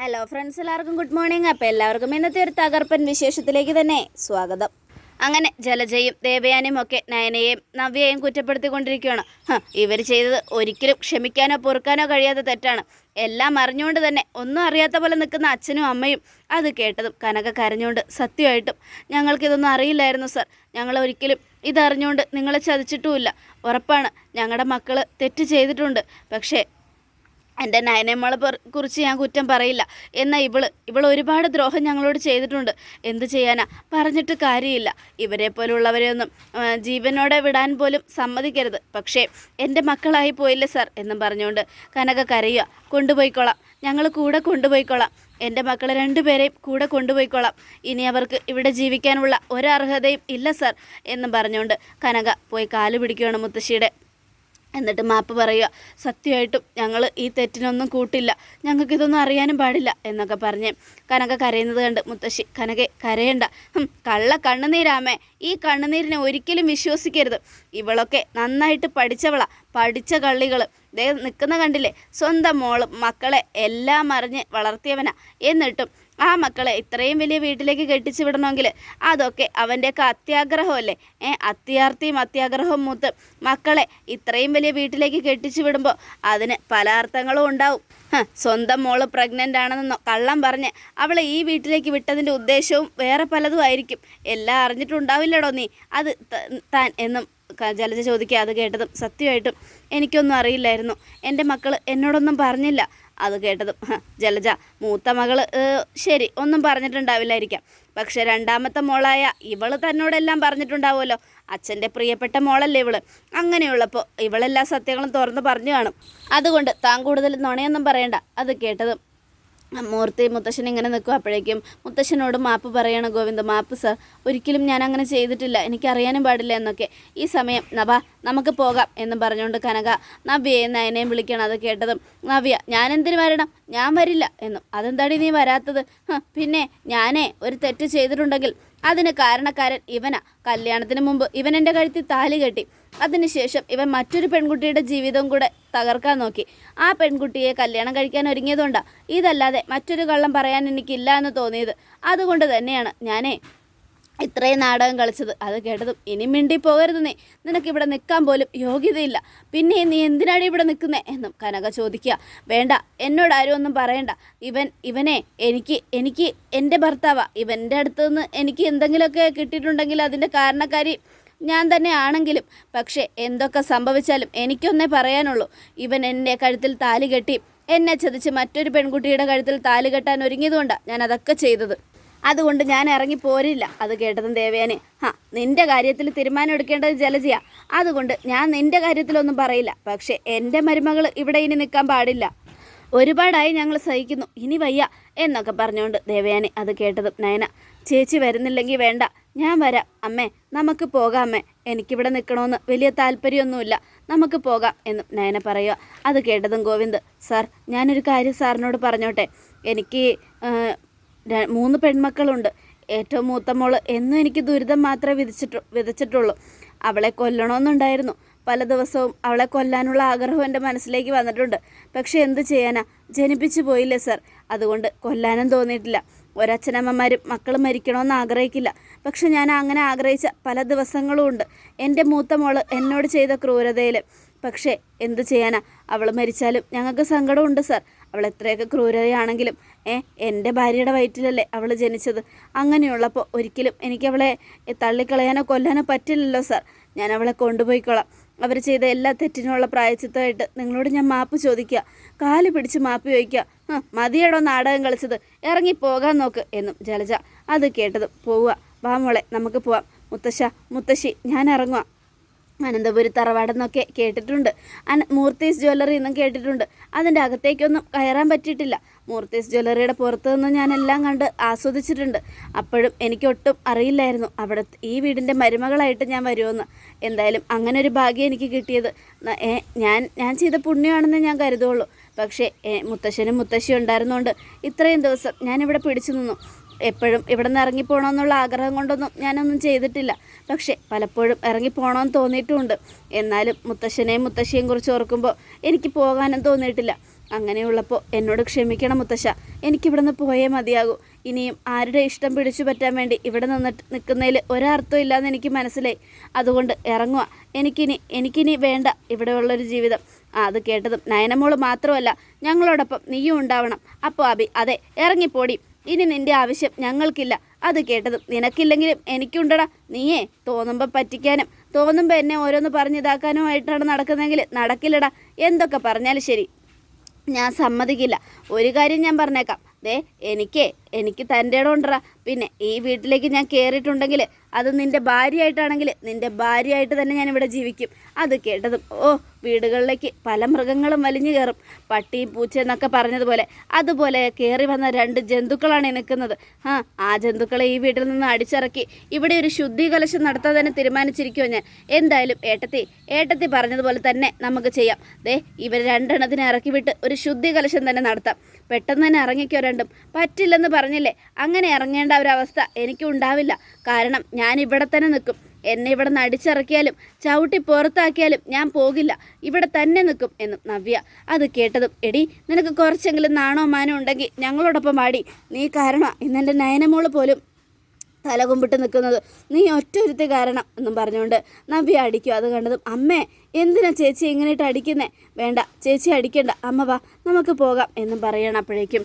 Hello friends എല്ലാവർക്കും good morning അപ്പോൾ എല്ലാവർക്കും ഇന്നത്തെ ഒരു തകർപ്പൻ വിശേഷത്തിലേക്ക് തന്നെ സ്വാഗതം. അങ്ങനെ ജലജയും ദേവയാനിയും ഒക്കെ നയനയെയും നവ്യയെയും കുറ്റപ്പെടുത്തിക്കൊണ്ടിരിക്കുകയാണ്. ഇവർ ചെയ്തത് ഒരിക്കലും ക്ഷമിക്കാനോ പൊറുക്കാനോ കഴിയാത്ത തെറ്റാണ്. എല്ലാം അറിഞ്ഞുകൊണ്ട് തന്നെ ഒന്നും അറിയാത്ത പോലെ നിൽക്കുന്ന അച്ഛനും അമ്മയും അത് കേട്ടതും കനക കരഞ്ഞുകൊണ്ട് സത്യമായിട്ടും ഞങ്ങൾക്കിതൊന്നും അറിയില്ലായിരുന്നു സർ. ഞങ്ങൾ ഒരിക്കലും ഇതറിഞ്ഞുകൊണ്ട് നിങ്ങളെ ചതിച്ചിട്ടുമില്ല. ഉറപ്പാണ് ഞങ്ങളുടെ മക്കൾ തെറ്റ് ചെയ്തിട്ടുണ്ട്. പക്ഷേ എന്റെ നയനമ്മളെ കുറിച്ച് ഞാൻ കുറ്റം പറയില്ല. എന്നാൽ ഇവൾ ഇവൾ ഒരുപാട് ദ്രോഹം ഞങ്ങളോട് ചെയ്തിട്ടുണ്ട്. എന്ത് ചെയ്യാനാ? പറഞ്ഞിട്ട് കാര്യമില്ല. ഇവരെ പോലുള്ളവരെയൊന്നും ജീവനോടെ വിടാൻ പോലും സമ്മതിക്കരുത്. പക്ഷേ എന്റെ മക്കളായി പോയില്ലേ സാർ എന്നും പറഞ്ഞുകൊണ്ട് കനക കരയുക. കൊണ്ടുപോയിക്കോളാം. ഞങ്ങൾ കൂടെ കൊണ്ടുപോയിക്കോളാം. എന്റെ മക്കളെ രണ്ടുപേരെയും കൂടെ കൊണ്ടുപോയിക്കോളാം. ഇനി അവർക്ക് ഇവിടെ ജീവിക്കാനുള്ള ഒരർഹതയും ഇല്ല സാർ എന്നും പറഞ്ഞുകൊണ്ട് കനക പോയി കാൽ പിടിക്കുകയാണ് മുത്തശ്ശിയുടെ എന്നിട്ട് മാപ്പ് പറയുക സത്യമായിട്ടും ഞങ്ങൾ ഈ തെറ്റിനൊന്നും കൂട്ടില്ല. ഞങ്ങൾക്കിതൊന്നും അറിയാനും പാടില്ല എന്നൊക്കെ പറഞ്ഞ് കനക കരയുന്നത് കണ്ട് മുത്തശ്ശി കനകെ കരയണ്ട. കള്ള കണ്ണുനീരാമേ. ഈ കണ്ണുനീരിനെ ഒരിക്കലും വിശ്വസിക്കരുത്. ഇവളൊക്കെ നന്നായിട്ട് പഠിച്ചവളാ പഠിച്ച കള്ളികൾ ദേ നിൽക്കുന്ന കണ്ടില്ലേ? സ്വന്തം മോളും മക്കളെ എല്ലാം അറിഞ്ഞ് വളർത്തിയവനാ. എന്നിട്ടും ആ മക്കളെ ഇത്രയും വലിയ വീട്ടിലേക്ക് കെട്ടിച്ചു വിടണമെങ്കിൽ അതൊക്കെ അവന്റെയൊക്കെ അത്യാഗ്രഹമല്ലേ? ഏ അത്യാർത്ഥിയും അത്യാഗ്രഹവും മൂത്ത് മക്കളെ ഇത്രയും വലിയ വീട്ടിലേക്ക് കെട്ടിച്ചു വിടുമ്പോൾ അതിന് പല അർത്ഥങ്ങളും ഉണ്ടാവും സ്വന്തം മോൾ പ്രഗ്നന്റ് ആണെന്ന് കള്ളം പറഞ്ഞ് അവളെ ഈ വീട്ടിലേക്ക് വിട്ടതിന്റെ ഉദ്ദേശവും വേറെ പലതും ആയിരിക്കും. എല്ലാം അറിഞ്ഞിട്ടുണ്ടാവില്ലടോ നീ? അത് താൻ എന്നും ജലജ ചോദിക്കുക അത് കേട്ടതും സത്യമായിട്ടും എനിക്കൊന്നും അറിയില്ലായിരുന്നു. എന്റെ മക്കൾ എന്നോടൊന്നും പറഞ്ഞില്ല. അത് കേട്ടതും. ജലജ മൂത്ത മകൾ ശരി ഒന്നും പറഞ്ഞിട്ടുണ്ടാവില്ലായിരിക്കാം. പക്ഷെ രണ്ടാമത്തെ മോളായ ഇവൾ തന്നോടെല്ലാം പറഞ്ഞിട്ടുണ്ടാവുമല്ലോ. അച്ഛന്റെ പ്രിയപ്പെട്ട മോളല്ലേ ഇവൾ. അങ്ങനെയുള്ളപ്പോൾ ഇവളെല്ലാ സത്യങ്ങളും തുറന്ന് പറഞ്ഞു കാണും. അതുകൊണ്ട് താൻ കൂടുതൽ നുണയൊന്നും പറയണ്ട. അത് കേട്ടതും മൂർത്തി മുത്തശ്ശൻ ഇങ്ങനെ നിൽക്കും. അപ്പോഴേക്കും മുത്തശ്ശനോട് മാപ്പ് പറയണം ഗോവിന്ദ് മാപ്പ് സർ. ഒരിക്കലും ഞാൻ അങ്ങനെ ചെയ്തിട്ടില്ല. എനിക്കറിയാനും പാടില്ല എന്നൊക്കെ. ഈ സമയം നഭ നമുക്ക് പോകാം എന്ന് പറഞ്ഞുകൊണ്ട് കനക നവ്യയെ നയനെയും വിളിക്കണം. അത് കേട്ടതും നവ്യ ഞാൻ വരണം? ഞാൻ വരില്ല എന്നും. അതെന്താടി നീ വരാത്തത്? പിന്നെ ഞാനേ ഒരു തെറ്റ് ചെയ്തിട്ടുണ്ടെങ്കിൽ അതിന് കാരണക്കാരൻ ഇവനാ. കല്യാണത്തിന് മുമ്പ് ഇവൻ എന്റെ കഴുത്തിൽ താലി കെട്ടി. അതിനുശേഷം ഇവൻ മറ്റൊരു പെൺകുട്ടിയുടെ ജീവിതം കൂടെ തകർക്കാൻ നോക്കി. ആ പെൺകുട്ടിയെ കല്യാണം കഴിക്കാൻ ഒരുങ്ങിയതുകൊണ്ടാ. ഇതല്ലാതെ മറ്റൊരു കള്ളം പറയാൻ എനിക്കില്ല എന്ന് തോന്നിയത്. അതുകൊണ്ട് തന്നെയാണ് ഞാനേ ഇത്രയും നാടകം കളിച്ചത്. അത് കേട്ടതും ഇനി മിണ്ടി പോകരുത് നീ. നിനക്കിവിടെ നിൽക്കാൻ പോലും യോഗ്യതയില്ല. പിന്നെ നീ എന്തിനാണ് ഇവിടെ നിൽക്കുന്നേ എന്നും കനക ചോദിക്കുക. വേണ്ട എന്നോട് ആരും ഒന്നും പറയണ്ട. ഇവൻ ഇവനെ എനിക്ക് എനിക്ക് എന്റെ ഭർത്താവാ. ഇവന്റെ അടുത്ത് നിന്ന് എനിക്ക് എന്തെങ്കിലുമൊക്കെ കിട്ടിയിട്ടുണ്ടെങ്കിൽ അതിന്റെ കാരണക്കാരി ഞാൻ തന്നെ ആണെങ്കിലും. പക്ഷേ എന്തൊക്കെ സംഭവിച്ചാലും എനിക്കൊന്നേ പറയാനുള്ളൂ. ഇവൻ എന്റെ കഴുത്തിൽ താലി കെട്ടി എന്നെ ചതിച്ച് മറ്റൊരു പെൺകുട്ടിയുടെ കഴുത്തിൽ താലി കെട്ടാൻ ഒരുങ്ങിയതുകൊണ്ടാണ് ഞാൻ അതൊക്കെ ചെയ്തത്. അതുകൊണ്ട് ഞാൻ ഇറങ്ങി പോരില്ല. അത് കേട്ടതും ദേവേനെ ഹാ നിന്റെ കാര്യത്തിൽ തീരുമാനം എടുക്കേണ്ടത് ജലജിയ. അതുകൊണ്ട് ഞാൻ നിന്റെ കാര്യത്തിലൊന്നും പറയില്ല. പക്ഷേ എന്റെ മരുമകൾ ഇവിടെ ഇനി നിൽക്കാൻ പാടില്ല. ഒരുപാടായി ഞങ്ങൾ സഹിക്കുന്നു. ഇനി വയ്യ എന്നൊക്കെ പറഞ്ഞുകൊണ്ട് ദേവയാനി അത് കേട്ടതും നയന ചേച്ചി വരുന്നില്ലെങ്കിൽ വേണ്ട. ഞാൻ വരാം. അമ്മേ നമുക്ക് പോകാം അമ്മേ. എനിക്കിവിടെ നിൽക്കണമെന്ന് വലിയ താല്പര്യമൊന്നുമില്ല. നമുക്ക് പോകാം എന്നും നയന പറയുക. അത് കേട്ടതും ഗോവിന്ദ് സാർ ഞാനൊരു കാര്യം സാറിനോട് പറഞ്ഞോട്ടെ. എനിക്ക് മൂന്ന് പെൺമക്കളുണ്ട്. ഏറ്റവും മൂത്ത മോൾ എന്നും എനിക്ക് ദുരിതം മാത്രമേ വിധിച്ചിട്ടു വിതച്ചിട്ടുള്ളൂ അവളെ കൊല്ലണമെന്നുണ്ടായിരുന്നു. പല ദിവസവും അവളെ കൊല്ലാനുള്ള ആഗ്രഹം എന്റെ മനസ്സിലേക്ക് വന്നിട്ടുണ്ട്. പക്ഷെ എന്ത് ചെയ്യാനാ? ജനിപ്പിച്ചു പോയില്ലേ സർ? അതുകൊണ്ട് കൊല്ലാനും തോന്നിയിട്ടില്ല. ഒരച്ഛനമ്മമാരും മക്കൾ മരിക്കണമെന്ന് ആഗ്രഹിക്കില്ല. പക്ഷെ ഞാൻ അങ്ങനെ ആഗ്രഹിച്ച പല ദിവസങ്ങളും ഉണ്ട്. എന്റെ മൂത്ത മോൾ എന്നോട് ചെയ്ത ക്രൂരതയിൽ പക്ഷേ എന്തു ചെയ്യാനാ? അവൾ മരിച്ചാലും ഞങ്ങൾക്ക് സങ്കടമുണ്ട് സാർ. അവൾ എത്രയൊക്കെ ക്രൂരതയാണെങ്കിലും ഏ എന്റെ ഭാര്യയുടെ വയറ്റിലല്ലേ അവൾ ജനിച്ചത്. അങ്ങനെയുള്ളപ്പോൾ ഒരിക്കലും എനിക്കവളെ തള്ളിക്കളയാനോ കൊല്ലാനോ പറ്റില്ലല്ലോ സാർ. ഞാൻ അവളെ കൊണ്ടുപോയിക്കോളാം. അവർ ചെയ്ത എല്ലാ തെറ്റിനുള്ള പ്രായച്ചിത്തമായിട്ട് നിങ്ങളോട് ഞാൻ മാപ്പ് ചോദിക്കുക. കാൽ പിടിച്ച് മാപ്പ് ചോദിക്കുക. മതിയടോ നാടകം കളിച്ചത്. ഇറങ്ങി പോകാൻ നോക്ക് എന്നും ജലജ അത് കേട്ടതും പോവുക. വാ മോളെ നമുക്ക് പോവാം. മുത്തശ്ശ മുത്തശ്ശി ഞാൻ ഇറങ്ങുക അനന്തപുരി തറവാടെന്നൊക്കെ കേട്ടിട്ടുണ്ട്. അന മൂർത്തീസ് ജ്വല്ലറി എന്നും കേട്ടിട്ടുണ്ട്. അതിന്റെ അകത്തേക്കൊന്നും കയറാൻ പറ്റിയിട്ടില്ല. മൂർത്തീസ് ജ്വല്ലറിയുടെ പുറത്ത് നിന്ന് ഞാൻ എല്ലാം കണ്ട് ആസ്വദിച്ചിട്ടുണ്ട്. അപ്പോഴും എനിക്കൊട്ടും അറിയില്ലായിരുന്നു അവിടെ ഈ വീടിന്റെ മരുമകളായിട്ട് ഞാൻ വരുമെന്ന്. എന്തായാലും അങ്ങനെ ഒരു ഭാഗ്യം എനിക്ക് കിട്ടിയത്. ഞാൻ ഞാൻ ചെയ്ത പുണ്യമാണെന്ന് ഞാൻ കരുതുള്ളൂ. പക്ഷേ മുത്തശ്ശനും മുത്തശ്ശിയും ഉണ്ടായിരുന്നുകൊണ്ട് ഇത്രയും ദിവസം ഞാനിവിടെ പിടിച്ചു നിന്നു. എപ്പോഴും ഇവിടെ നിന്ന് ഇറങ്ങിപ്പോണമെന്നുള്ള ആഗ്രഹം കൊണ്ടൊന്നും ഞാനൊന്നും ചെയ്തിട്ടില്ല. പക്ഷേ പലപ്പോഴും ഇറങ്ങിപ്പോണമെന്ന് തോന്നിയിട്ടുമുണ്ട് എന്നാലും മുത്തശ്ശനെയും മുത്തശ്ശിയെയും കുറിച്ച് ഓർക്കുമ്പോൾ എനിക്ക് പോകാനും തോന്നിയിട്ടില്ല. അങ്ങനെയുള്ളപ്പോൾ എന്നോട് ക്ഷമിക്കണം മുത്തശ്ശ. എനിക്കിവിടുന്ന് പോയേ മതിയാകൂ. ഇനിയും ആരുടെ ഇഷ്ടം പിടിച്ചു പറ്റാൻ വേണ്ടി ഇവിടെ നിന്നിട്ട് നിൽക്കുന്നതിൽ ഒരർത്ഥം ഇല്ലാന്ന് എനിക്ക് മനസ്സിലായി. അതുകൊണ്ട് ഇറങ്ങുക എനിക്കിനി എനിക്കിനി വേണ്ട ഇവിടെയുള്ളൊരു ജീവിതം. അത് കേട്ടതും നയനമോൾ മാത്രമല്ല ഞങ്ങളോടൊപ്പം നീയും ഉണ്ടാവണം. അപ്പോൾ അബി അതെ ഇറങ്ങിപ്പോടി. ഇനി നിന്റെ ആവശ്യം ഞങ്ങൾക്കില്ല. അത് കേട്ടതും നിനക്കില്ലെങ്കിലും എനിക്കുണ്ടടാ. നീയേ തോന്നുമ്പോൾ പറ്റിക്കാനും തോന്നുമ്പോൾ എന്നെ ഓരോന്ന് പറഞ്ഞിതാക്കാനുമായിട്ടാണ് നടക്കുന്നതെങ്കിൽ നടക്കില്ലടാ. എന്തൊക്കെ പറഞ്ഞാലും ശരി. ഞാൻ സമ്മതിക്കില്ല. ഒരു കാര്യം ഞാൻ പറഞ്ഞേക്കാം. ദേ എനിക്ക് എനിക്ക് തന്റെ ഇടം പിന്നെ ഈ വീട്ടിലേക്ക് ഞാൻ കയറിയിട്ടുണ്ടെങ്കിൽ അത് നിന്റെ ഭാര്യയായിട്ടാണെങ്കിൽ നിന്റെ ഭാര്യയായിട്ട് തന്നെ ഞാൻ ഇവിടെ ജീവിക്കും. അത് കേട്ടതും ഓ വീടുകളിലേക്ക് പല മൃഗങ്ങളും വലിഞ്ഞു കയറും. പട്ടിയും പൂച്ച എന്നൊക്കെ പറഞ്ഞതുപോലെ അതുപോലെ കയറി വന്ന രണ്ട് ജന്തുക്കളാണ് നിൽക്കുന്നത് ആ ആ ജന്തുക്കളെ ഈ വീട്ടിൽ നിന്ന് അടിച്ചിറക്കി ഇവിടെ ഒരു ശുദ്ധി കലശം നടത്താൻ തന്നെ തീരുമാനിച്ചിരിക്കുമോ ഞാൻ. എന്തായാലും ഏട്ടത്തി ഏട്ടത്തി പറഞ്ഞതുപോലെ തന്നെ നമുക്ക് ചെയ്യാം. ദേ ഇവർ രണ്ടെണ്ണത്തിനെ ഇറക്കി വിട്ട് ഒരു ശുദ്ധി കലശം തന്നെ നടത്താം. പെട്ടെന്ന് തന്നെ ഇറങ്ങിക്കോ രണ്ടും. പറ്റില്ലെന്ന് പറഞ്ഞില്ലേ? അങ്ങനെ ഇറങ്ങേണ്ട ഒരവസ്ഥ എനിക്കുണ്ടാവില്ല. കാരണം ഞാൻ ഇവിടെ തന്നെ നിൽക്കും. എന്നെ ഇവിടെ നിന്ന് അടിച്ചിറക്കിയാലും ചവിട്ടി പുറത്താക്കിയാലും ഞാൻ പോകില്ല. ഇവിടെ തന്നെ നിൽക്കും എന്നും നവ്യ അത് കേട്ടതും എടി നിനക്ക് കുറച്ചെങ്കിലും നാണോ മാനോ ഉണ്ടെങ്കിൽ ഞങ്ങളോടൊപ്പം ആടി നീ കാരണം ഇന്നെന്റെ നയനമോൾ പോലും തല കുമ്പിട്ട് നിൽക്കുന്നത്. നീ ഒറ്റൊരുത്തി കാരണം എന്നും പറഞ്ഞുകൊണ്ട് നവ്യ അടിക്കും. അത് കണ്ടതും അമ്മേ എന്തിനാ ചേച്ചി ഇങ്ങനെയിട്ട് അടിക്കുന്നേ? വേണ്ട ചേച്ചി അടിക്കണ്ട. അമ്മ വാ നമുക്ക് പോകാം എന്നും പറയണം അപ്പോഴേക്കും.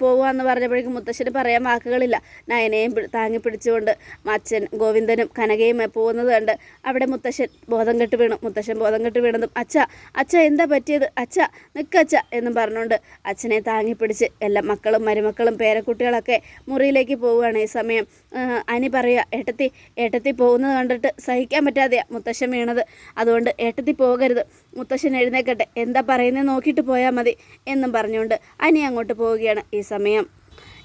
പോവാന്ന് പറഞ്ഞപ്പോഴേക്കും മുത്തശ്ശന് പറയാൻ വാക്കുകളില്ല. നയനയും താങ്ങി പിടിച്ചുകൊണ്ട് അച്ഛൻ ഗോവിന്ദനും കനകയും പോകുന്നത് കണ്ട് അവിടെ മുത്തശ്ശൻ ബോധം കെട്ട് വീണു. മുത്തശ്ശൻ ബോധം കെട്ട് വീണതും അച്ഛ അച്ഛ എന്താ പറ്റിയത്? അച്ഛ നിൽക്കച്ഛ എന്നും പറഞ്ഞുകൊണ്ട് അച്ഛനെ താങ്ങി പിടിച്ച് എല്ലാ മക്കളും മരുമക്കളും പേരക്കുട്ടികളൊക്കെ മുറിയിലേക്ക് പോവുകയാണ് ഈ സമയം. അനി പറയുക ഏട്ടത്തി ഏട്ടത്തി പോകുന്നത് കണ്ടിട്ട് സഹിക്കാൻ പറ്റാതെയാ മുത്തശ്ശൻ വീണത്. അതുകൊണ്ട് ഏട്ടത്തി പോകരുത്. മുത്തശ്ശൻ എഴുന്നേക്കട്ടെ. എന്താ പറയുന്നത് നോക്കിയിട്ട് പോയാൽ മതി എന്നും പറഞ്ഞുകൊണ്ട് അനി അങ്ങോട്ട് പോവുകയാണ് ഈ സമയം.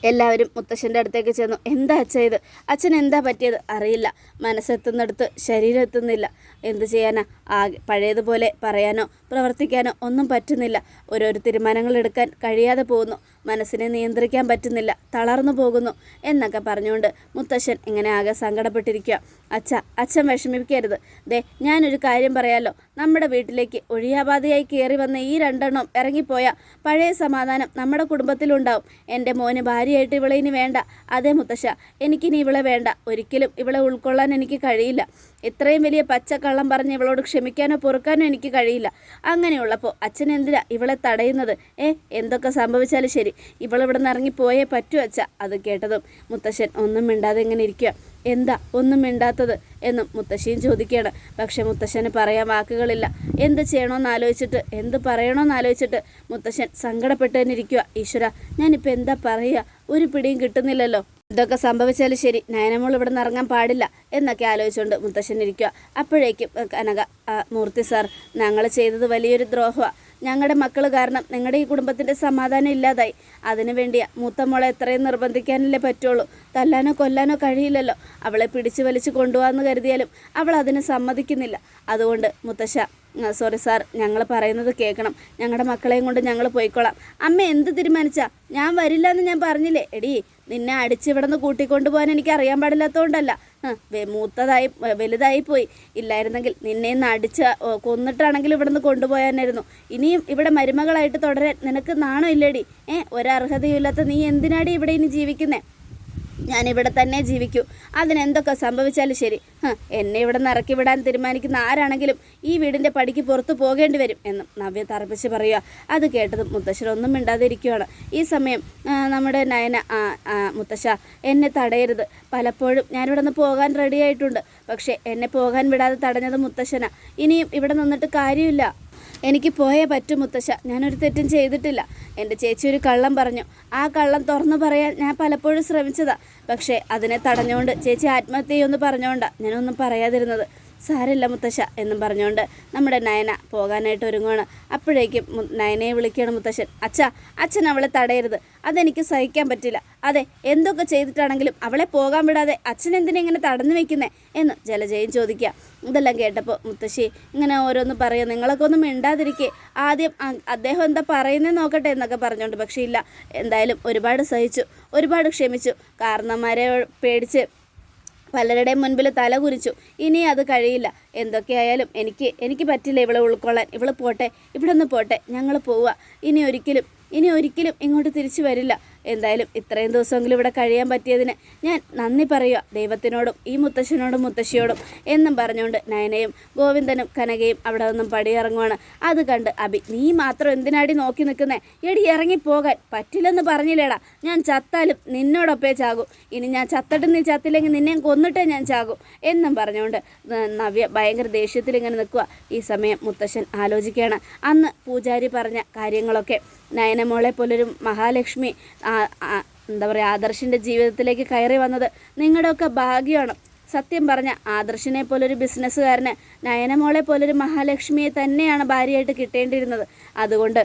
എല്ലാവരും മുത്തശ്ശന്റെ അടുത്തേക്ക് ചെന്നു. എന്താ അച്ഛ ഇത്? അച്ഛൻ എന്താ പറ്റിയത്? അറിയില്ല. മനസ്സെത്തുന്നിടത്ത് ശരീരം എത്തുന്നില്ല എന്ത് ചെയ്യാനാ? ആകെ പഴയതുപോലെ പറയാനോ പ്രവർത്തിക്കാനോ ഒന്നും പറ്റുന്നില്ല. ഓരോരോ തീരുമാനങ്ങൾ എടുക്കാൻ കഴിയാതെ പോകുന്നു. മനസ്സിനെ നിയന്ത്രിക്കാൻ പറ്റുന്നില്ല. തളർന്നു പോകുന്നു. എന്നൊക്കെ പറഞ്ഞുകൊണ്ട് മുത്തശ്ശൻ ഇങ്ങനെ ആകെ സങ്കടപ്പെട്ടിരിക്കുക അച്ഛ അച്ഛൻ വിഷമിപ്പിക്കരുത്. ദേ ഞാനൊരു കാര്യം പറയാലോ. നമ്മുടെ വീട്ടിലേക്ക് ഒഴിയാബാധയായി കയറി വന്ന ഈ രണ്ടെണ്ണം ഇറങ്ങിപ്പോയ പഴയ സമാധാനം നമ്മുടെ കുടുംബത്തിലുണ്ടാവും. എന്റെ മോന് ഭാര്യയായിട്ട് ഇവളെ ഇനി വേണ്ട. അതേ മുത്തശ്ശ എനിക്കിനി ഇവളെ വേണ്ട. ഒരിക്കലും ഇവളെ ഉൾക്കൊള്ളാൻ എനിക്ക് കഴിയില്ല. ഇത്രയും വലിയ പച്ചക്കള്ളം പറഞ്ഞ് ഇവളോട് ക്ഷമിക്കാനോ പൊറുക്കാനോ എനിക്ക് കഴിയില്ല. അങ്ങനെയുള്ളപ്പോൾ അച്ഛൻ എന്തിനാ ഇവളെ തടയുന്നത്? ഏ എന്തൊക്കെ സംഭവിച്ചാലും ശരി. ഇവളിവിടെ നിന്ന് ഇറങ്ങിപ്പോയേ പറ്റൂ അച്ഛ അത് കേട്ടതും മുത്തശ്ശൻ ഒന്നും മിണ്ടാതെ ഇങ്ങനെ ഇരിക്കുക എന്താ ഒന്നും മിണ്ടാത്തത് എന്നും മുത്തശ്ശിയും ചോദിക്കുകയാണ്. പക്ഷെ മുത്തശ്ശന് പറയാൻ വാക്കുകളില്ല. എന്ത് ചെയ്യണമെന്ന് ആലോചിച്ചിട്ട് എന്ത് പറയണമെന്ന് ആലോചിച്ചിട്ട് മുത്തശ്ശൻ സങ്കടപ്പെട്ട് തന്നെ ഇരിക്കുക ഈശ്വര ഞാനിപ്പോൾ എന്താ പറയുക? ഒരു പിടിയും കിട്ടുന്നില്ലല്ലോ. ഇതൊക്കെ സംഭവിച്ചാലും ശരി നയനമോൾ ഇവിടെ നിന്ന് ഇറങ്ങാൻ പാടില്ല എന്നൊക്കെ ആലോചിച്ചുകൊണ്ട് മുത്തശ്ശൻ ഇരിക്കുക അപ്പോഴേക്കും കനക മൂർത്തി സാർ ഞങ്ങൾ ചെയ്തത് വലിയൊരു ദ്രോഹമാണ് ഞങ്ങളുടെ മക്കൾ കാരണം നിങ്ങളുടെ ഈ കുടുംബത്തിന്റെ സമാധാനം ഇല്ലാതായി. അതിനു വേണ്ടിയാ മൂത്ത മോളെ എത്രയും നിർബന്ധിക്കാനല്ലേ പറ്റുള്ളൂ. തല്ലാനോ കൊല്ലാനോ കഴിയില്ലല്ലോ. അവളെ പിടിച്ചു വലിച്ചു കൊണ്ടുപോകാമെന്ന് കരുതിയാലും അവൾ അതിന് സമ്മതിക്കുന്നില്ല. അതുകൊണ്ട് മുത്തശ്ശ സോറി സാർ ഞങ്ങൾ പറയുന്നത് കേൾക്കണം. ഞങ്ങളുടെ മക്കളെയും കൊണ്ട് ഞങ്ങൾ പോയിക്കോളാം. അമ്മ എന്ത് തീരുമാനിച്ചാ? ഞാൻ വരില്ല എന്ന് ഞാൻ പറഞ്ഞില്ലേ? എടി നിന്നെ അടിച്ചിവിടുന്ന് കൂട്ടിക്കൊണ്ടു പോകാൻ എനിക്ക് അറിയാൻ പാടില്ലാത്തതുകൊണ്ടല്ല മൂത്തതായി വലുതായി പോയി. ഇല്ലായിരുന്നെങ്കിൽ നിന്നെ ഇന്ന് അടിച്ച് കൊന്നിട്ടാണെങ്കിൽ കൊന്നിട്ടാണെങ്കിലും ഇവിടെ നിന്ന് കൊണ്ടുപോയാനായിരുന്നു. ഇനിയും ഇവിടെ മരുമകളായിട്ട് തുടരാൻ നിനക്ക് നാണോ ഇല്ലടി? ഏ ഒരർഹതയും ഇല്ലാത്ത നീ എന്തിനാടി ഇവിടെ ഇനി ജീവിക്കുന്നേ? ഞാനിവിടെ തന്നെ ജീവിക്കൂ. അതിനെന്തൊക്കെ സംഭവിച്ചാലും ശരി. എന്നെ ഇവിടെ നിന്ന് ഇറക്കി വിടാൻ തീരുമാനിക്കുന്ന ആരാണെങ്കിലും ഈ വീടിന്റെ പടിക്ക് പുറത്തു പോകേണ്ടി വരും എന്നും നവ്യ തറപ്പിച്ച് പറയുക. അത് കേട്ടതും മുത്തശ്ശൻ ഒന്നും മിണ്ടാതിരിക്കുകയാണ്. ഈ സമയം നമ്മുടെ നയന മുത്തശ്ശ എന്നെ തടയരുത്. പലപ്പോഴും ഞാനിവിടെ നിന്ന് പോകാൻ റെഡിയായിട്ടുണ്ട് പക്ഷേ എന്നെ പോകാൻ വിടാതെ തടഞ്ഞത് മുത്തശ്ശന. ഇനിയും ഇവിടെ നിന്നിട്ട് കാര്യമില്ല. എനിക്ക് പോയേ പറ്റും മുത്തശ്ശ. ഞാനൊരു തെറ്റും ചെയ്തിട്ടില്ല. എന്റെ ചേച്ചി ഒരു കള്ളം പറഞ്ഞു. ആ കള്ളം തുറന്നു പറയാൻ ഞാൻ പലപ്പോഴും ശ്രമിച്ചതാ. പക്ഷേ അതിനെ തടഞ്ഞുകൊണ്ട് ചേച്ചി ആത്മഹത്യ ഒന്ന് പറഞ്ഞുകൊണ്ടാണ് ഞാനൊന്നും പറയാതിരുന്നത്. സാരമില്ല മുത്തശ്ശ എന്നും പറഞ്ഞുകൊണ്ട് നമ്മുടെ നയന പോകാനായിട്ട് ഒരുങ്ങുകയാണ് അപ്പോഴേക്കും നയനയെ വിളിക്കുകയാണ് മുത്തശ്ശൻ. അച്ഛ അച്ഛൻ അവളെ തടയരുത്. അതെനിക്ക് സഹിക്കാൻ പറ്റില്ല. അതെ എന്തൊക്കെ ചെയ്തിട്ടാണെങ്കിലും അവളെ പോകാൻ വിടാതെ അച്ഛൻ എന്തിനെ ഇങ്ങനെ തടഞ്ഞു വെക്കുന്നേ? എന്ന് ജലജയും ചോദിക്കുക. ഇതെല്ലാം കേട്ടപ്പോൾ മുത്തശ്ശി ഇങ്ങനെ ഓരോന്ന് പറയുക. നിങ്ങളൊക്കെ ഒന്നും മിണ്ടാതിരിക്കേ. ആദ്യം അദ്ദേഹം എന്താ പറയുന്നത് നോക്കട്ടെ എന്നൊക്കെ പറഞ്ഞുകൊണ്ട് പക്ഷേ ഇല്ല. എന്തായാലും ഒരുപാട് സഹിച്ചു. ഒരുപാട് ക്ഷമിച്ചു. കാരണന്മാരെ പേടിച്ച് പലരുടെയും മുൻപിൽ തല കുരിച്ചു ഇനി അത് കഴിയില്ല. എന്തൊക്കെയായാലും എനിക്ക് എനിക്ക് പറ്റില്ല ഇവളെ ഉൾക്കൊള്ളാൻ. ഇവൾ പോട്ടെ ഇവിടെ നിന്ന് പോട്ടെ ഞങ്ങൾ പോവുക. ഇനി ഒരിക്കലും ഇനി ഒരിക്കലും ഇങ്ങോട്ട് തിരിച്ചു വരില്ല. എന്തായാലും ഇത്രയും ദിവസമെങ്കിലും ഇവിടെ കഴിയാൻ പറ്റിയതിന് ഞാൻ നന്ദി പറയുക ദൈവത്തിനോടും ഈ മുത്തശ്ശനോടും മുത്തശ്ശിയോടും എന്നും പറഞ്ഞുകൊണ്ട് നയനയും ഗോവിന്ദനും കനകയും അവിടെ നിന്നും പടിയിറങ്ങുവാണ്. അത് കണ്ട് അഭി നീ മാത്രം എന്തിനാടി നോക്കി നിൽക്കുന്നേ? എടി ഇറങ്ങിപ്പോകാൻ പറ്റില്ലെന്ന് പറഞ്ഞില്ലേടാ. ഞാൻ ചത്താലും നിന്നോടൊപ്പേ ചാകും. ഇനി ഞാൻ ചത്തിട്ട് നീ ചത്തില്ലെങ്കിൽ നിന്നെയും കൊന്നിട്ടേ ഞാൻ ചാകും. എന്നും പറഞ്ഞുകൊണ്ട് നവ്യ ഭയങ്കര ദേഷ്യത്തിൽ ഇങ്ങനെ നിൽക്കുക ഈ സമയം മുത്തശ്ശൻ ആലോചിക്കുകയാണ്. അന്ന് പൂജാരി പറഞ്ഞ കാര്യങ്ങളൊക്കെ നയനമോളെ പോലൊരു മഹാലക്ഷ്മി എന്താ പറയുക ആദർശിന്റെ ജീവിതത്തിലേക്ക് കയറി വന്നത് നിങ്ങളുടെയൊക്കെ ഭാഗ്യമാണ്. സത്യം പറഞ്ഞ ആദർശിനെ പോലൊരു ബിസിനസ്സുകാരന് നയനമോളെ പോലൊരു മഹാലക്ഷ്മിയെ തന്നെയാണ് ഭാര്യയായിട്ട് കിട്ടേണ്ടിയിരുന്നത്. അതുകൊണ്ട്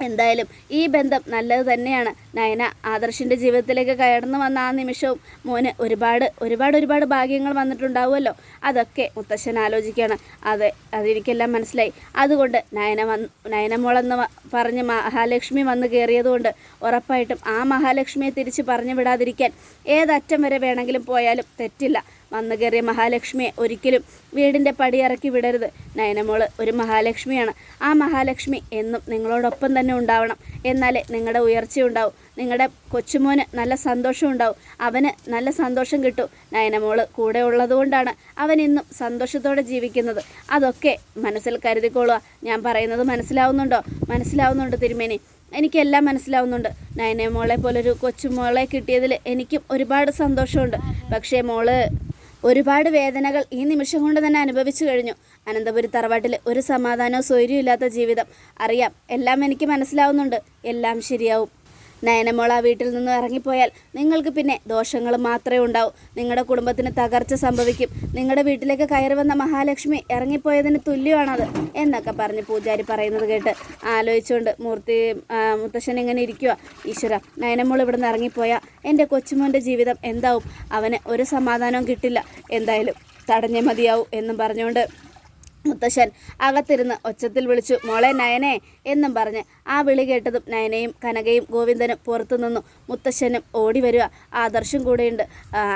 എന്തായാലും ഈ ബന്ധം നല്ലത് തന്നെയാണ്. നയന ആദർശിന്റെ ജീവിതത്തിലേക്ക് കയർന്നു വന്ന ആ നിമിഷവും മോന് ഒരുപാട് ഒരുപാട് ഒരുപാട് ഭാഗ്യങ്ങൾ വന്നിട്ടുണ്ടാവുമല്ലോ. അതൊക്കെ മുത്തശ്ശൻ ആലോചിക്കുകയാണ്. അതെ അതെനിക്കെല്ലാം മനസ്സിലായി. അതുകൊണ്ട് നയന വന്ന് നയനമോളെന്ന് പറഞ്ഞ് മഹാലക്ഷ്മി വന്ന് കയറിയതുകൊണ്ട് ഉറപ്പായിട്ടും ആ മഹാലക്ഷ്മിയെ തിരിച്ച് പറഞ്ഞു വിടാതിരിക്കാൻ ഏതറ്റം വരെ വേണമെങ്കിലും പോയാലും തെറ്റില്ല. വന്നു കയറിയ മഹാലക്ഷ്മിയെ ഒരിക്കലും വീടിന്റെ പടിയിറക്കി വിടരുത്. നയനമോൾ ഒരു മഹാലക്ഷ്മിയാണ്. ആ മഹാലക്ഷ്മി എന്നും നിങ്ങളോടൊപ്പം തന്നെ ഉണ്ടാവണം. എന്നാലേ നിങ്ങളുടെ ഉയർച്ചയുണ്ടാവും നിങ്ങളുടെ കൊച്ചുമോന് നല്ല സന്തോഷം ഉണ്ടാവും. അവന് നല്ല സന്തോഷം കിട്ടും. നയനമോൾ കൂടെ ഉള്ളതുകൊണ്ടാണ് അവൻ ഇന്നും സന്തോഷത്തോടെ ജീവിക്കുന്നത്. അതൊക്കെ മനസ്സിൽ കരുതിക്കൊള്ളുക ഞാൻ പറയുന്നത് മനസ്സിലാവുന്നുണ്ടോ? മനസ്സിലാവുന്നുണ്ട് തിരുമേനി. എനിക്കെല്ലാം മനസ്സിലാവുന്നുണ്ട്. നയനെ മോളെ പോലൊരു കൊച്ചുമോളെ കിട്ടിയതിൽ എനിക്കും ഒരുപാട് സന്തോഷമുണ്ട്. പക്ഷേ മോൾ ഒരുപാട് വേദനകൾ ഈ നിമിഷം കൊണ്ട് തന്നെ അനുഭവിച്ചു കഴിഞ്ഞു. അനന്തപുരി തറവാട്ടിൽ ഒരു സമാധാനവും സ്വൈര്യവും ഇല്ലാത്ത ജീവിതം. അറിയാം എല്ലാം എനിക്ക് മനസ്സിലാവുന്നുണ്ട്. എല്ലാം ശരിയാവും. നയനമോൾ ആ വീട്ടിൽ നിന്ന് ഇറങ്ങിപ്പോയാൽ നിങ്ങൾക്ക് പിന്നെ ദോഷങ്ങൾ മാത്രമേ ഉണ്ടാവൂ. നിങ്ങളുടെ കുടുംബത്തിന് തകർച്ച സംഭവിക്കും. നിങ്ങളുടെ വീട്ടിലേക്ക് കയറി വന്ന മഹാലക്ഷ്മി ഇറങ്ങിപ്പോയതിന് തുല്യമാണത് എന്നൊക്കെ പറഞ്ഞ് പൂജാരി പറയുന്നത് കേട്ട് ആലോചിച്ചുകൊണ്ട് മൂർത്തി മുത്തശ്ശൻ ഇങ്ങനെ ഇരിക്കുക ഈശ്വര നയനമോൾ ഇവിടെ നിന്ന് ഇറങ്ങിപ്പോയാൽ എന്റെ കൊച്ചുമോന്റെ ജീവിതം എന്താവും? അവന് ഒരു സമാധാനവും കിട്ടില്ല. എന്തായാലും തടഞ്ഞേ മതിയാവും എന്നും പറഞ്ഞുകൊണ്ട് മുത്തശ്ശൻ അകത്തിരുന്ന് ഒച്ചത്തിൽ വിളിച്ചു മോളെ നയനെ എന്നും പറഞ്ഞ് ആ വിളി കേട്ടതും നയനയും കനകയും ഗോവിന്ദനും പുറത്തു നിന്നു മുത്തശ്ശനും ഓടി വരിക. ആദർശും കൂടെയുണ്ട്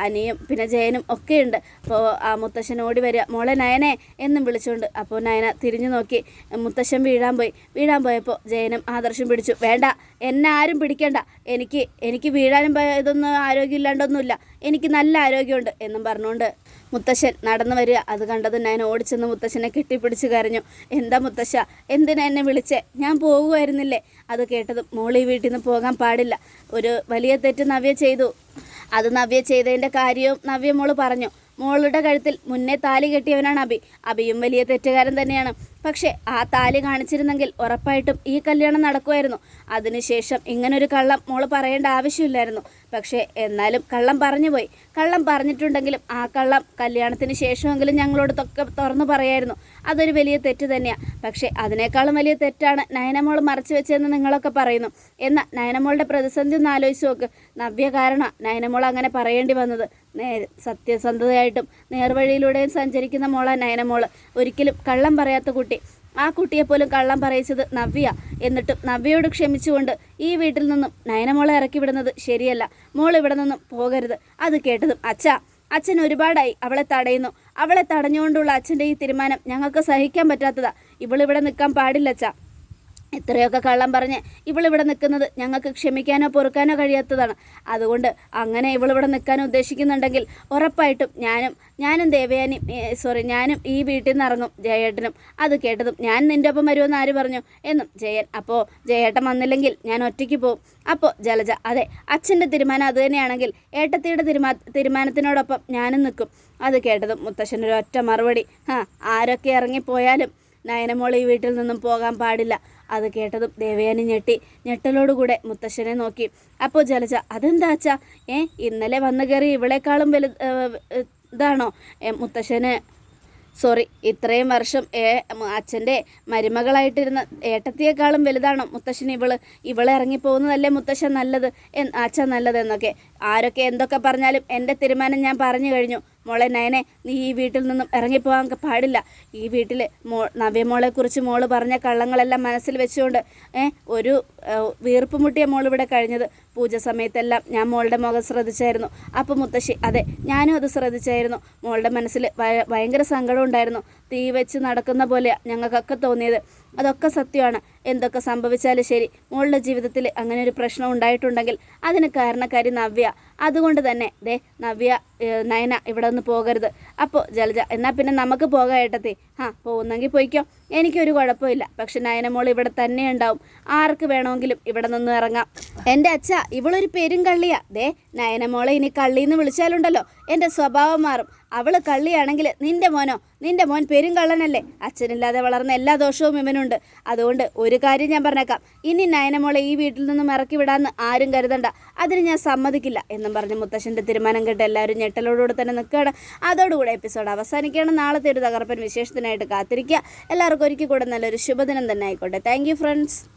അനിയും പിന്നെ ജയനും ഒക്കെയുണ്ട്. അപ്പോൾ ആ മുത്തശ്ശൻ ഓടി വരിക. മോളെ നയനെ എന്നും വിളിച്ചുകൊണ്ട് അപ്പോൾ നയന തിരിഞ്ഞു നോക്കി. മുത്തശ്ശൻ വീഴാൻ പോയി. വീഴാൻ പോയപ്പോൾ ജയനും ആദർശും പിടിച്ചു. വേണ്ട എന്നെ ആരും പിടിക്കേണ്ട. എനിക്ക് എനിക്ക് വീഴാനും ഇതൊന്നും ആരോഗ്യമില്ലാണ്ടൊന്നുമില്ല. എനിക്ക് നല്ല ആരോഗ്യമുണ്ട് എന്നും പറഞ്ഞുകൊണ്ട് മുത്തശ്ശൻ നടന്നു വരിക. അത് കണ്ടതും ഞാൻ ഓടിച്ചെന്ന് മുത്തശ്ശനെ കെട്ടിപ്പിടിച്ച് കരഞ്ഞു. എന്താ മുത്തശ്ശ? എന്തിനാ എന്നെ വിളിച്ചേ? ഞാൻ പോകുമായിരുന്നില്ലേ അത് കേട്ടതും മോളി വീട്ടിൽ നിന്ന് പോകാൻ പാടില്ല. ഒരു വലിയ തെറ്റ് നവ്യ ചെയ്തു. അത് നവ്യ ചെയ്തതിന്റെ കാര്യവും നവ്യ മോൾ പറഞ്ഞു. മോളുടെ കഴുത്തിൽ മുന്നേ താലി കെട്ടിയവനാണ് അബി. അബിയും വലിയ തെറ്റുകാരൻ തന്നെയാണ്. പക്ഷേ ആ താലി കാണിച്ചിരുന്നെങ്കിൽ ഉറപ്പായിട്ടും ഈ കല്യാണം നടക്കുമായിരുന്നു. അതിനുശേഷം ഇങ്ങനൊരു കള്ളം മോൾ പറയേണ്ട ആവശ്യമില്ലായിരുന്നു. പക്ഷേ എന്നാലും കള്ളം പറഞ്ഞു പോയി. കള്ളം പറഞ്ഞിട്ടുണ്ടെങ്കിലും ആ കള്ളം കല്യാണത്തിന് ശേഷമെങ്കിലും ഞങ്ങളോട് തൊക്കെ തുറന്നു പറയായിരുന്നു. അതൊരു വലിയ തെറ്റ് തന്നെയാണ് പക്ഷേ അതിനേക്കാളും വലിയ തെറ്റാണ് നയനമോൾ മറച്ചു വെച്ചതെന്ന് നിങ്ങളൊക്കെ പറയുന്നു. എന്നാൽ നയനമോളുടെ പ്രതിസന്ധി ഒന്ന് ആലോചിച്ച് നോക്ക്. നവ്യ കാരണം നയനമോൾ അങ്ങനെ പറയേണ്ടി വന്നത്. നേ സത്യസന്ധതയായിട്ടും നേർവഴിയിലൂടെയും സഞ്ചരിക്കുന്ന മോളാണ് നയനമോൾ ഒരിക്കലും കള്ളം പറയാത്ത കുട്ടി. ആ കുട്ടിയെ പോലും കള്ളം പറയിച്ചത് നവ്യ. എന്നിട്ടും നവ്യയോട് ക്ഷമിച്ചുകൊണ്ട് ഈ വീട്ടിൽ നിന്നും നയനമോളെ ഇറക്കി വിടുന്നത് ശരിയല്ല. മോൾ ഇവിടെ നിന്നും പോകരുത്. അത് കേട്ടതും അച്ഛ. അച്ഛൻ ഒരുപാടായി. അവളെ തടയുന്നു. അവളെ തടഞ്ഞുകൊണ്ടുള്ള അച്ഛന്റെ ഈ തീരുമാനം ഞങ്ങൾക്ക് സഹിക്കാൻ പറ്റാത്തതാ. ഇവളിവിടെ നിൽക്കാൻ പാടില്ല അച്ഛാ. ഇത്രയൊക്കെ കള്ളം പറഞ്ഞ് ഇവളിവിടെ നിൽക്കുന്നത് ഞങ്ങൾക്ക് ക്ഷമിക്കാനോ പൊറുക്കാനോ കഴിയാത്തതാണ്. അതുകൊണ്ട് അങ്ങനെ ഇവളിവിടെ നിൽക്കാൻ ഉദ്ദേശിക്കുന്നുണ്ടെങ്കിൽ ഉറപ്പായിട്ടും ഞാനും ഞാനും ദേവയാനിയും സോറി ഞാനും ഈ വീട്ടിൽ നിന്ന് ഇറങ്ങും ജയേട്ടനും. അത് കേട്ടതും ഞാൻ നിന്റെ ഒപ്പം വരുമെന്ന് ആര് പറഞ്ഞു? എന്നും ജയൻ അപ്പോൾ ജയേട്ടൻ വന്നില്ലെങ്കിൽ ഞാൻ ഒറ്റയ്ക്ക് പോകും അപ്പോൾ ജലജ അതെ അച്ഛന്റെ തീരുമാനം അതുതന്നെയാണെങ്കിൽ ഏട്ടത്തിയുടെ തീരുമാ തീരുമാനത്തിനോടൊപ്പം ഞാനും നിൽക്കും. അത് കേട്ടതും മുത്തശ്ശനൊരു ഒറ്റ മറുപടി ആ ആരൊക്കെ ഇറങ്ങിപ്പോയാലും നയനമോൾ ഈ വീട്ടിൽ നിന്നും പോകാൻ പാടില്ല. അത് കേട്ടതും ദേവയാനി ഞെട്ടി ഞെട്ടലോടുകൂടെ മുത്തശ്ശനെ നോക്കി. അപ്പോൾ ജലജ അതെന്താ അച്ഛാ? ഏ ഇന്നലെ വന്നു കയറി ഇവളെക്കാളും വലു ഇതാണോ? മുത്തശ്ശന് സോറി ഇത്രയും വർഷം ഏ അച്ഛന്റെ മരുമകളായിട്ടിരുന്ന ഏട്ടത്തിയേക്കാളും വലുതാണോ മുത്തശ്ശൻ ഇവൾ? ഇവളെ ഇറങ്ങിപ്പോകുന്നതല്ലേ മുത്തശ്ശൻ നല്ലത്? അച്ഛൻ നല്ലത് എന്നൊക്കെ ആരൊക്കെ എന്തൊക്കെ പറഞ്ഞാലും എന്റെ തീരുമാനം ഞാൻ പറഞ്ഞു കഴിഞ്ഞു. മോളെ നയനെ നീ ഈ വീട്ടിൽ നിന്നും ഇറങ്ങിപ്പോകാൻ പാടില്ല. ഈ വീട്ടിൽ മോ നവ്യമോളെക്കുറിച്ച് മോൾ പറഞ്ഞ കള്ളങ്ങളെല്ലാം മനസ്സിൽ വെച്ചുകൊണ്ട് ഒരു വീർപ്പ് മുട്ടിയ മോൾ ഇവിടെ കഴിഞ്ഞത്. പൂജ സമയത്തെല്ലാം ഞാൻ മോളുടെ മുഖം ശ്രദ്ധിച്ചായിരുന്നു. അപ്പോൾ മുത്തശ്ശി അതെ ഞാനും അത് ശ്രദ്ധിച്ചായിരുന്നു. മോളുടെ മനസ്സിൽ ഭയ- ഭയങ്കര സങ്കടം ഉണ്ടായിരുന്നു. തീ വെച്ച് നടക്കുന്ന പോലെയാണ് ഞങ്ങൾക്കൊക്കെ തോന്നിയത്. അതൊക്കെ സത്യമാണ്. എന്തൊക്കെ സംഭവിച്ചാലും ശരി. മോളുടെ ജീവിതത്തിൽ അങ്ങനെ ഒരു പ്രശ്നം ഉണ്ടായിട്ടുണ്ടെങ്കിൽ അതിന് കാരണക്കാരി നവ്യ. അതുകൊണ്ട് തന്നെ ദേ നവ്യ നയന ഇവിടെ ഒന്ന് പോകരുത്. അപ്പോൾ ജലജ എന്നാൽ പിന്നെ നമുക്ക് പോകാം ആ പോകുന്നെങ്കിൽ പോയിക്കോ. എനിക്കൊരു കുഴപ്പമില്ല. പക്ഷെ നയന മോൾ ഇവിടെ തന്നെ ഉണ്ടാവും. ആർക്ക് വേണമെങ്കിലും ഇവിടെ നിന്ന് ഇറങ്ങാം. എന്റെ അച്ഛ ഇവളൊരു പെരും കള്ളിയാ ദേ നയന മോളെ ഇനി കള്ളിയെന്ന് വിളിച്ചാലുണ്ടല്ലോ. എന്റെ സ്വഭാവം മാറും. അവൾ കള്ളിയാണെങ്കിൽ നിന്റെ മോനോ? നിന്റെ മോൻ പെരും കള്ളനല്ലേ? അച്ഛനില്ലാതെ വളർന്ന എല്ലാ ദോഷവും ഇവനുണ്ട്. അതുകൊണ്ട് ഒരു കാര്യം ഞാൻ പറഞ്ഞേക്കാം. ഇനി നയനമോളെ ഈ വീട്ടിൽ നിന്നും ഇറക്കി വിടാന്ന് ആരും കരുതണ്ട. അതിന് ഞാൻ സമ്മതിക്കില്ല എന്നും പറഞ്ഞ് മുത്തശ്ശന്റെ തീരുമാനം കേട്ട് എല്ലാവരും ഞെട്ടലോടുകൂടെ തന്നെ നിൽക്കുകയാണ്. അതോടുകൂടെ എപ്പിസോഡ് അവസാനിക്കുകയാണ്. നാളത്തെ ഒരു തകർപ്പൻ വിശേഷത്തിനായിട്ട് കാത്തിരിക്കുക. എല്ലാവർക്കും ഒരിക്കൽ കൂടെ നല്ലൊരു ശുഭദിനം തന്നെ ആയിക്കോട്ടെ. Thank friends